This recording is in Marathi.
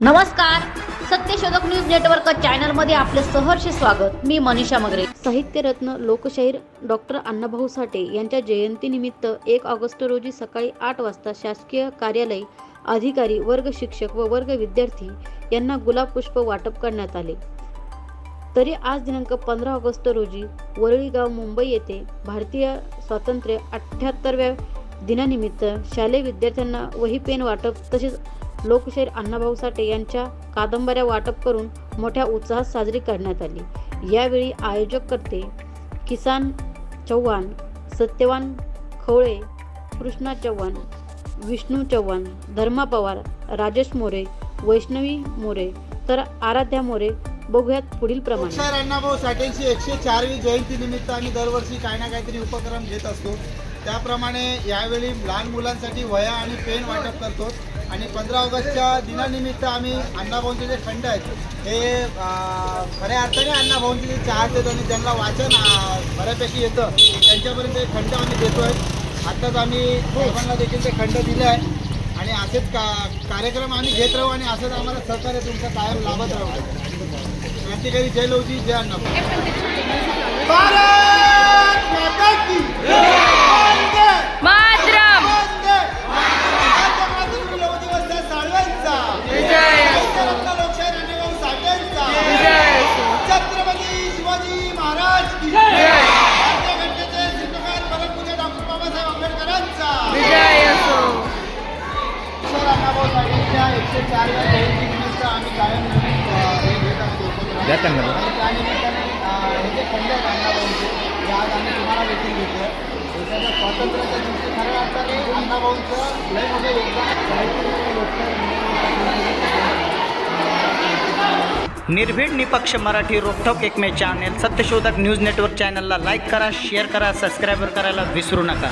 नमस्कार. सत्यशोधक न्यूज नेटवर्क चॅनलमध्ये आपले सहर्ष स्वागत. मी मनीषा मगरे. साहित्यरत्न लोकशाहीर डॉक्टर अण्णाभाऊ साठे यांच्या जयंतीनिमित्त एक ऑगस्ट रोजी सकाळी आठ वाजता शासकीय कार्यालय अधिकारी वर्ग शिक्षक व वर्ग विद्यार्थी यांना गुलाब पुष्प वाटप करण्यात आले. तरी आज दिनांक पंधरा ऑगस्ट रोजी वरळीगाव मुंबई येथे भारतीय स्वातंत्र्य अठ्ठ्याहत्तरव्या दिनानिमित्त शालेय विद्यार्थ्यांना वही पेन वाटप तसेच लोकशाहीर अण्णाभाऊ साठे यांच्या कादंबऱ्या वाटप करून मोठ्या उत्साहात साजरी करण्यात आली. यावेळी आयोजक करते किसान चव्हाण सत्यवान खवळे कृष्णा चव्हाण विष्णू चव्हाण धर्मा पवार राजेश मोरे वैष्णवी मोरे तर आराध्या मोरे. बघूयात पुढील प्रमाणे. अण्णाभाऊ साठेंची एकशे चारवी जयंती निमित्त आम्ही दरवर्षी काही ना काहीतरी उपक्रम घेत असतो. त्याप्रमाणे यावेळी लहान मुलांसाठी वह्या आणि पेन वाटप करतो. आणि पंधरा ऑगस्टच्या दिनानिमित्त आम्ही अण्णाभाऊंचे जे खंड आहेत हे खऱ्या अर्थाने अण्णाभाऊंचे जे चाहते आहेत आणि ज्यांना वाचन बऱ्यापैकी येतं त्यांच्यापर्यंत हे खंड आम्ही देतो आहे आत्ताच आम्ही साहेबांना देखील ते खंड दिले आहे आणि असेच का कार्यक्रम आम्ही घेत राहू आणि असंच आम्हाला सहकार्य तुमचं कायम लाभत राहू. क्रांतिकारी जय लवजी जय अण्णा घेतोय देशाच्या स्वातंत्र्याच्या दिवशी खऱ्या अर्थाने अण्णाभाऊंचं लय मोठं योगदान साहित्य लोकशाही निर्भीड निपक्ष मराठी रोखोक एकमे चॅनेल सत्यशोधक न्यूज नेटवर्क चॅनलला लाईक करा शेअर करा सबस्क्राईबर करायला विसरू नका.